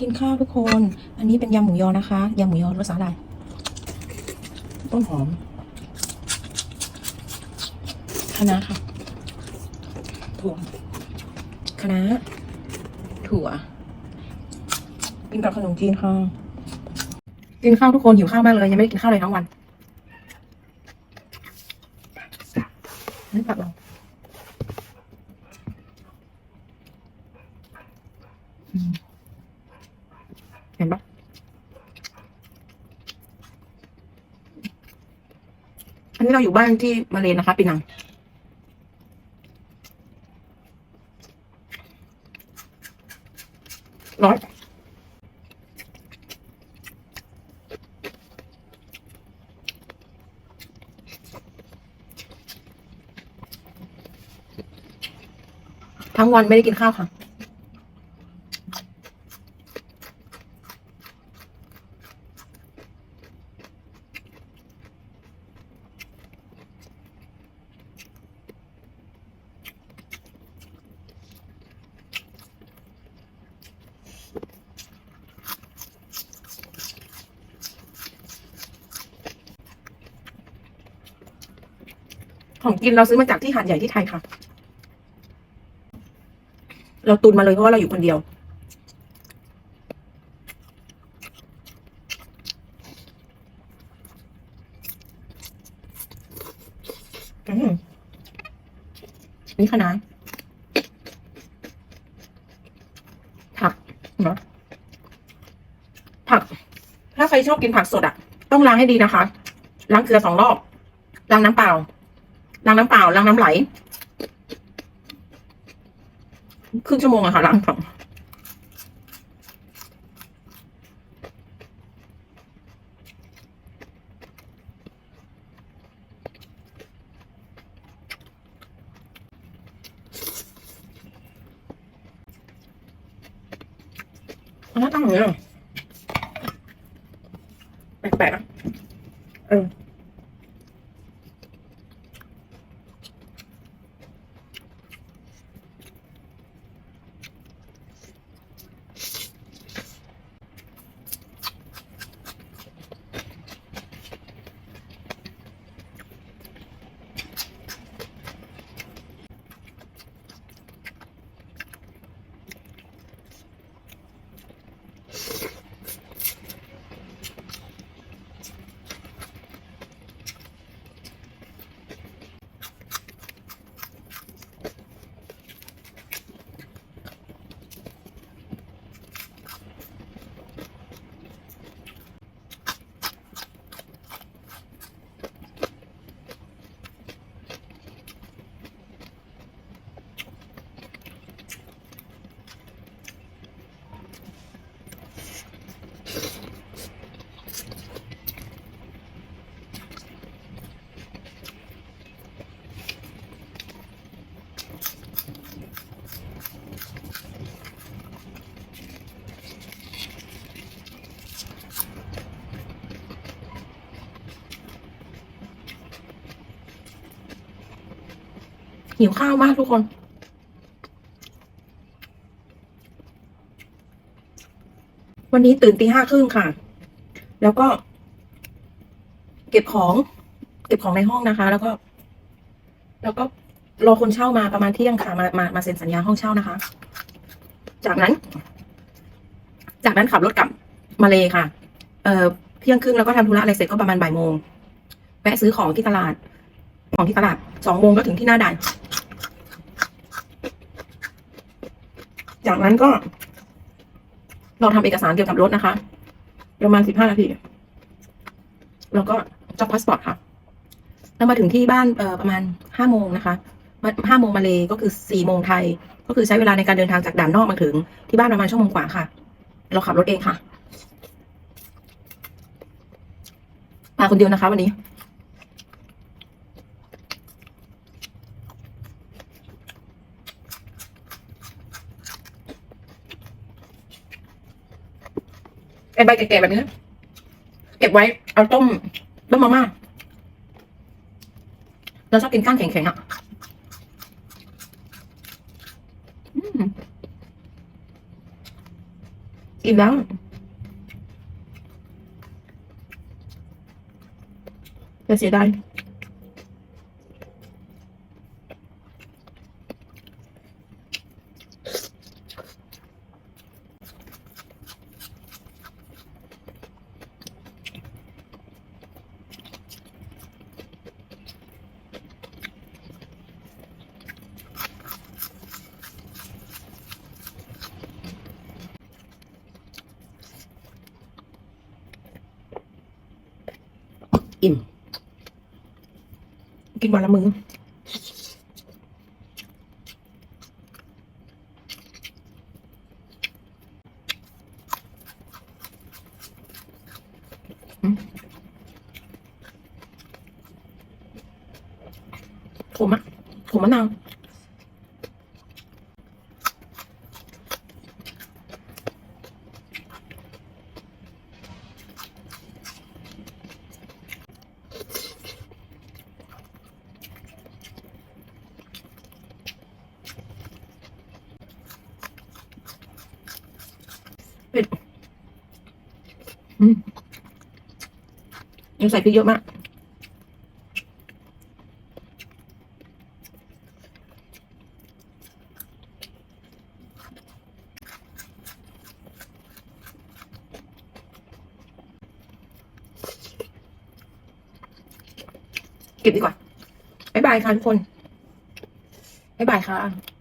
กินข้าวทุกคน อันนี้เป็นยำหมูยอนะคะ ยำหมูยอรสสาหร่าย ต้นหอมคะน้าค่ะ ถั่วคะน้าถั่ว กินกับขนมจีนค่ะ กินข้าวทุกคนหิวข้าวมากเลย ยังไม่ได้กินข้าวเลยทั้งวันนี่ผักเราอืม ห็นปะอันนี้เราอยู่บ้านที่มาเลนะคะปีนังร้อยทั้งวันไม่ได้กินข้าวค่ะ ของกินเราซื้อมาจากที่หาดใหญ่ที่ไทยค่ะ เราตุนมาเลยเพราะว่าเราอยู่คนเดียว นี่คะน้าผักเนาะผัก ถ้าใครชอบกินผักสดอะ ต้องล้างให้ดีนะคะ ล้างเกลือสองรอบ ล้างน้ำเปล่า ล้างน้ำเปล่าล้างน้ำไหล ครึ่งชั่วโมงอะค่ะล้างผักอันนั้นตั้งอย่างนี้เหรอแปลกๆอะเออ หิวข้าวมากทุกคนวันนี้ตื่นตีห้าครึ่งค่ะ แล้วก็ เก็บของ เก็บของในห้องนะคะ แล้วก็ แล้วก็รอคนเช่ามาประมาณเที่ยงค่ะ มา มา มาเซ็นสัญญาห้องเช่านะคะ จากนั้น จากนั้นขับรถกลับมาเลยค่ะ เอ่อ เที่ยงครึ่งแล้วก็ทำธุระอะไรเสร็จก็ประมาณบ่ายโมง แวะซื้อของที่ตลาด ของที่ตลาดสองโมงก็ถึงที่หน้าด่าน จากนั้นก็ เราทำเอกสารเกี่ยวกับรถนะคะ ประมาณสิบห้านาที แล้วก็จับพาสปอร์ตค่ะแล้วมาถึงที่บ้านเอ่อประมาณห้าโมงนะคะห้าโมงมาเลยก็คือสี่โมงไทย ก็คือใช้เวลาในการเดินทางจากด่านนอกมาถึง ที่บ้านประมาณชั่วโมงกว่าค่ะ เราขับรถเองค่ะมาคนเดียวนะคะ วันนี้ ใบแก่ๆแบบนี้เก็บไว้เอาต้มต้มมาม่าเราชอบกินก้านแข็งๆอะอืมอิ่มแล้วจะเสียดาย อิ่ม กินวันละมื้ออืมขมอะขมมะนาว ยังใส่พริกเยอะมาก เก็บดีกว่า บ๊ายบายค่ะทุกคน บ๊ายบายค่ะ